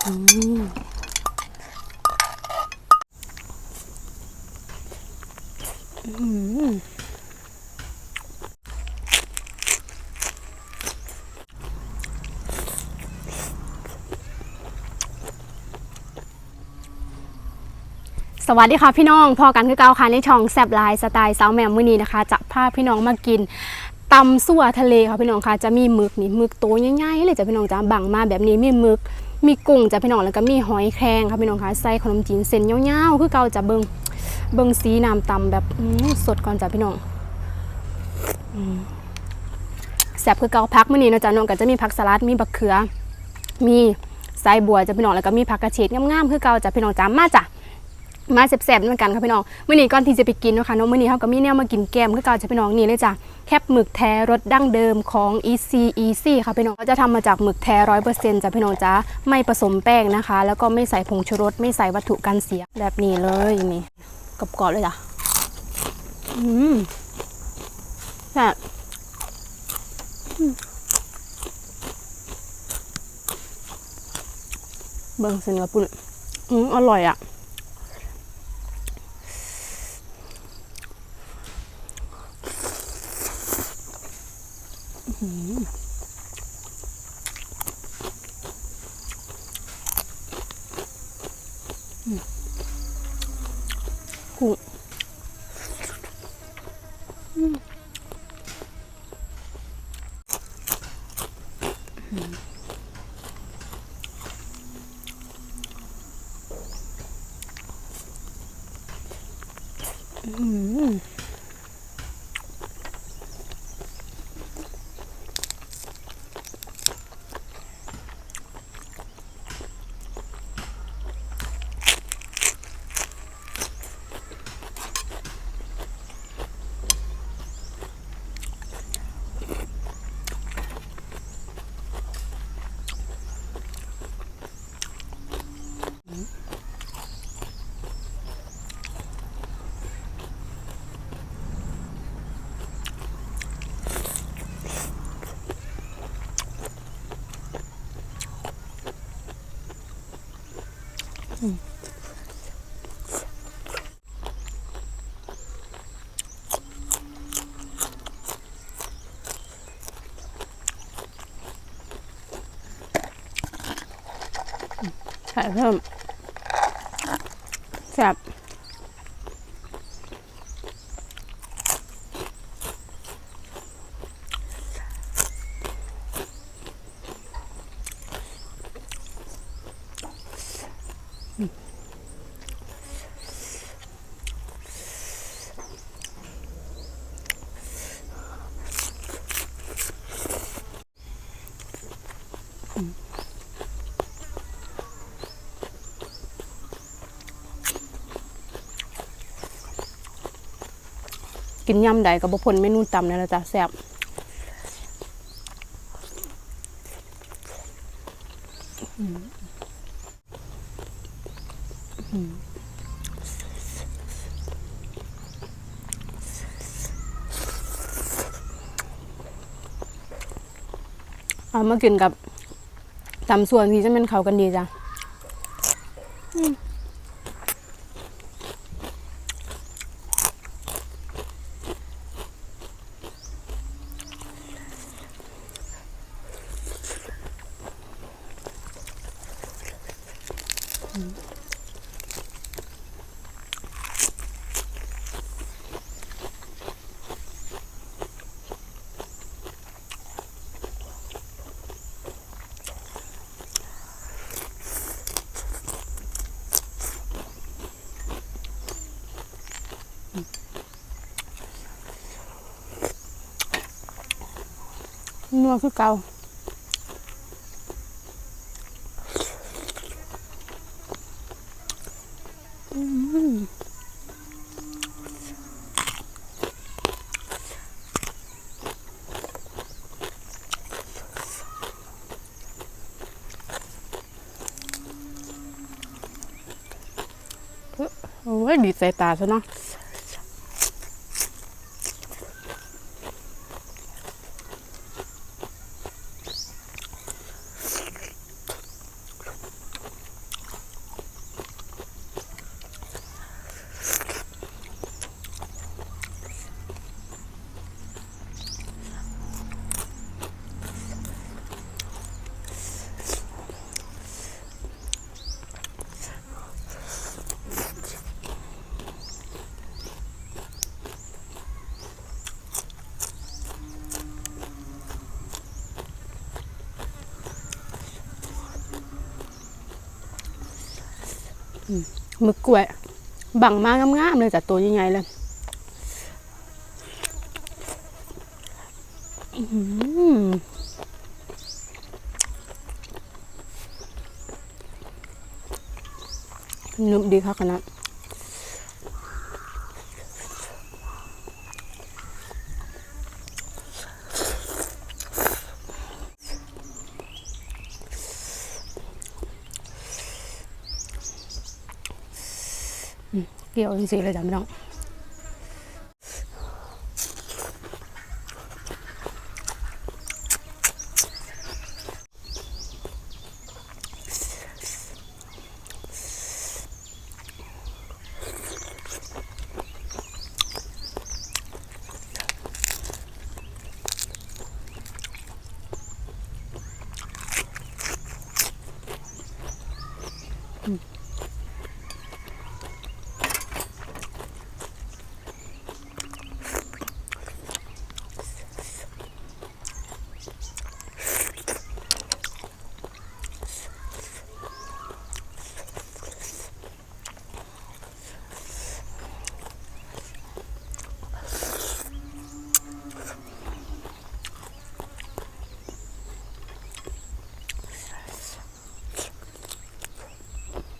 สวัสดีค่ะพี่น้องพอกันคือเกาค่ะในช่องแซบไลน์สไตล์สาวแมวมือนี้นะคะจะพาพี่น้องมากินตำสั่วทะเลค่ะพี่น้องค่ะจะมีหมึกนี่หมึกโตง่ายๆเลยจ้ะพี่น้องจ้ะบังมาแบบนี้มีหมึก มีกุ้งจ้ะพี่น้องแล้วก็มีหอยแครงค่ะพี่น้องคะใส่ขนมจีนเส้นยาวๆคือเกาจะเบิงเบิงสีน้ำตำแบบสดก่อนจ้ะพี่น้องแซ่บคือเกาพักมื้อนี้นะจ๊ะน้องก็จะมีผักสลัดมีบักเขือ มีไส้บัวจ้ะพี่น้องแล้วก็มีผักกระเฉดงามๆคือเกาจ้ะพี่น้องจ้ามาจ้ะ มาแซ่บๆเหมือนกันค่ะพี่น้องมื้อนี้ก่อนที่จะไปกินเนาะค่ะเนาะมื้อนี้เฮาก็มีแนวมากินแกมคือเก่าจ้ะพี่น้องนี่เลยจ้ะแคบหมึกแท้รสดั้งเดิมของ EC Easy ค่ะพี่น้องก็จะทำมาจากหมึกแท้100%จ้ะพี่น้องจ้าไม่ผสมแป้งนะคะ แล้วก็ไม่ใส่ผงชูรสไม่ใส่วัตถุกันเสียแบบนี้เลยนี่กรอบๆเลยจ้ะอืมแซ่บเบิ่งเส้นกระปุ่นอืมอร่อยอะ กุ้งอืม ใส่เพิ่มแซ่บ กินยำใดกับบุพนเมนูตำนี่แหละจ้ะแซ่บอืมอืมเอามากินกับตำส่วนที่จะเป็นเขากันดีจ้ะ นัวคือเก่าโอ้ยดีใจตาซะเนาะ มหมึกกล้วย บังมากงามๆเลยจากตัวยังไงเลยนุ่มดีค่ะขนาด เกี่ยวจริงๆเลยจ้ะพี่น้อง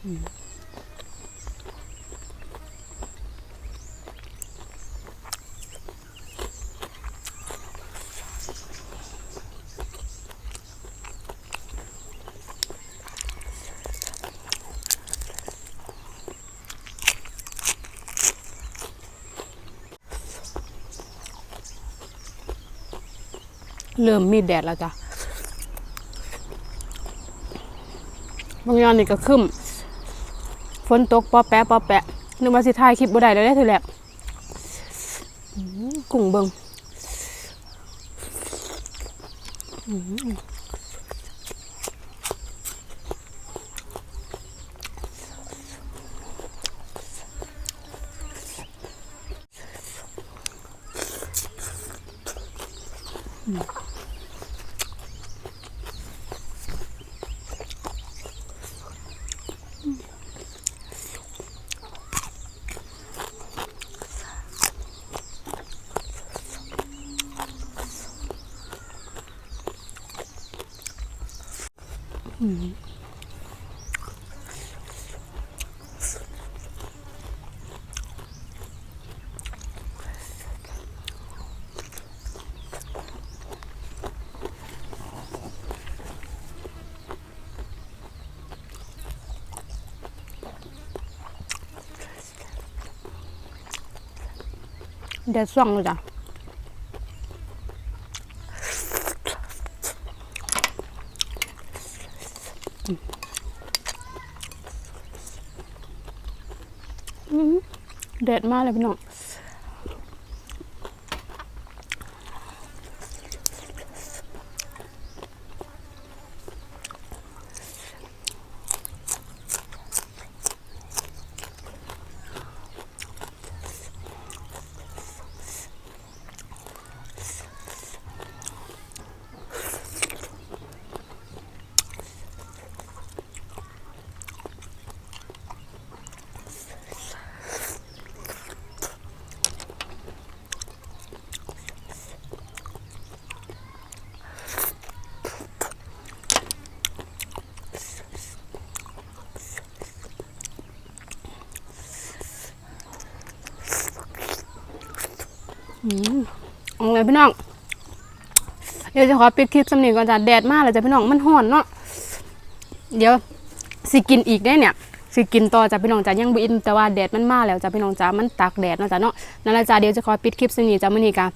เริ่มมีแดดแล้วจ้ะ บางย่างนี่ก็ครึ้ม ฝนตกปอแปะปอแปะนึกว่าสิถ่ายคลิปบ่ได้เลยได้อทีแรกอื้อกุ้งเบิง อื้อแดดส่องเลยจ้ะอื้อ แดดมากเลยพี่น้อง เอาเลยพี่น้องเดี๋ยวจะขอปิดคลิปสำเนียงก่อนจ้ะแดดมากเลยจ้ะพี่น้องมันห่อนเนาะเดี๋ยวสิกินอีกได้เนี่ยสิกินต่อจ้ะพี่น้องจ้ะยังบ่อินแต่ว่าแดดมันมาแล้วจ้ะพี่น้องจ้ะมันตากแดดเนาะจ้ะเนาะนั่นแหละจ้ะเดี๋ยวจะขอปิดคลิปสำเนียงจ้ะมื้อนี้กะ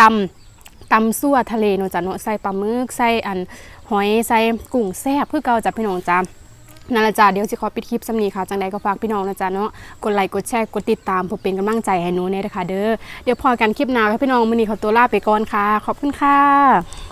ตำตำซั่วทะเลเนาะจ้ะเนาะใส่ปลาหมึกใส่อันหอยใส่กุ้งแซ่บคือเก่าจ้ะพี่น้องจ้ะ นั่นละจ้าเดี๋ยวสิขอปิดคลิปสำนีค่ะ จังใดก็ฝากพี่น้องนะจ้าเนาะกดไลค์กดแชร์กดติดตามเพื่อเป็นกำลังใจให้หนูเนี่ยนะคะเด้อเดี๋ยวพอกันคลิปหน้าค่ะพี่น้องมื้อนี้ขอตัวลาไปก่อนค่ะ ขอบคุณค่ะ